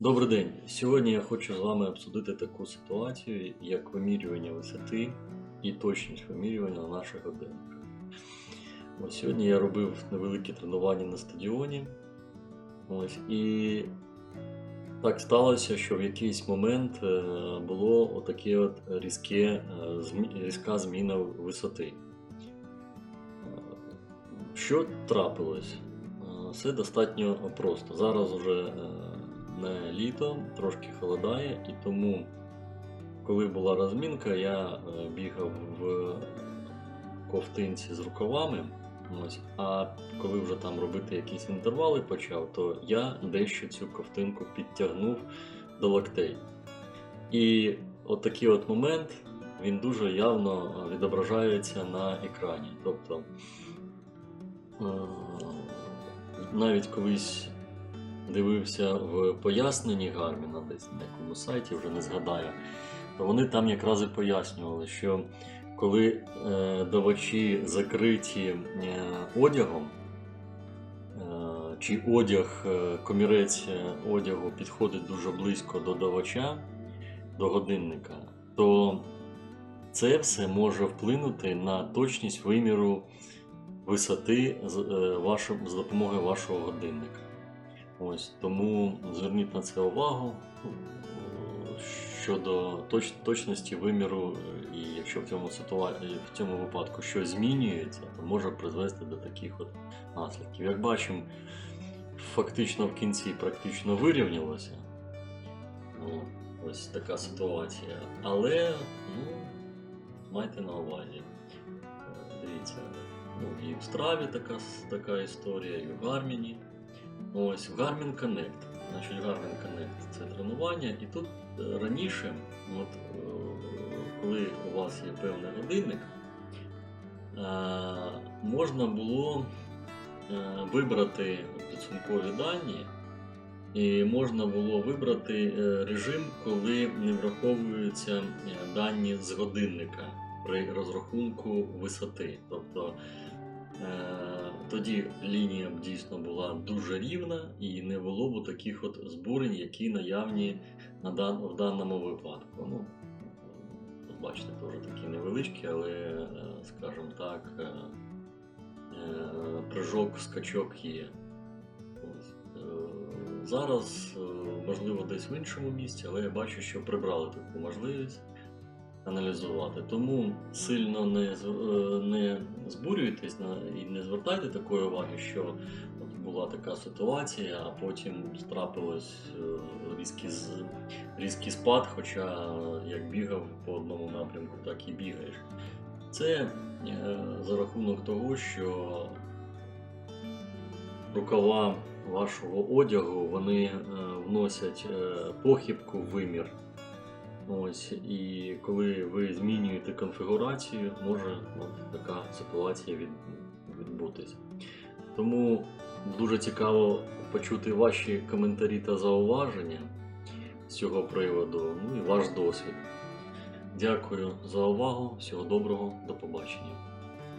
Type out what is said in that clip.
Добрий день. Сьогодні я хочу з вами обсудити таку ситуацію, як вимірювання висоти і точність вимірювання на наших годинниках. Ось сьогодні я робив невеликі тренування на стадіоні. Ось, і так сталося, що в якийсь момент е, було отаке от різке, е, різка зміна висоти. Е, Що трапилось? Все достатньо просто. Зараз вже е, не літо, трошки холодає, і тому, коли була розмінка, я е, бігав в ковтинці з рукавами. Ось, а коли вже там робити якісь інтервали почав, то я дещо цю ковтинку підтягнув до локтей. І от от момент він дуже явно відображається на екрані. Тобто е, навіть колись дивився в поясненні Гарміна десь на якому сайті, вже не згадаю, то вони там якраз і пояснювали, що коли е, давачі закриті е, одягом, е, чи одяг, комірець одягу підходить дуже близько до давача, до годинника, то це все може вплинути на точність виміру висоти з, вашим, з допомогою вашого годинника. Ось тому зверніть на це увагу е, щодо точ, точності виміру, і якщо в цьому ситуа... в цьому випадку щось змінюється, то може призвести до таких от наслідків. Як бачимо, фактично в кінці практично вирівнялося. Ну, ось така ситуація. Але ну, майте на увазі. Дивіться, ну, і в страві така, така історія, і в Гарміні. Ось Garmin Connect. Значить, Garmin Connect це тренування. І тут е, раніше, от, е, коли у вас є певний годинник, е, можна було вибрати підсумкові дані, і можна було вибрати режим, коли не враховуються дані з годинника при розрахунку висоти. Тобто Тоді лінія б дійсно була дуже рівна і не було б таких от збурень, які наявні на дан... в даному випадку. Ну, бачите, теж такі невеличкі, але, е, скажімо так, е, е, прыжок, скачок є. Зараз, можливо, десь в іншому місці, але я бачу, що прибрали таку можливість аналізувати. Тому сильно не, е, не збурюйтесь на- і не звертайте такої уваги, що от була така ситуація, а потім трапилось е, різкий, різкий спад, хоча як бігав по одному напрямку, так і бігаєш. Це е, за рахунок того, що рукава вашого одягу вони вносять похибку в вимір. Ось, і коли ви змінюєте конфігурацію, може от така ситуація від, відбутися. Тому дуже цікаво почути ваші коментарі та зауваження з цього приводу, ну і ваш досвід. Дякую за увагу, всього доброго, до побачення.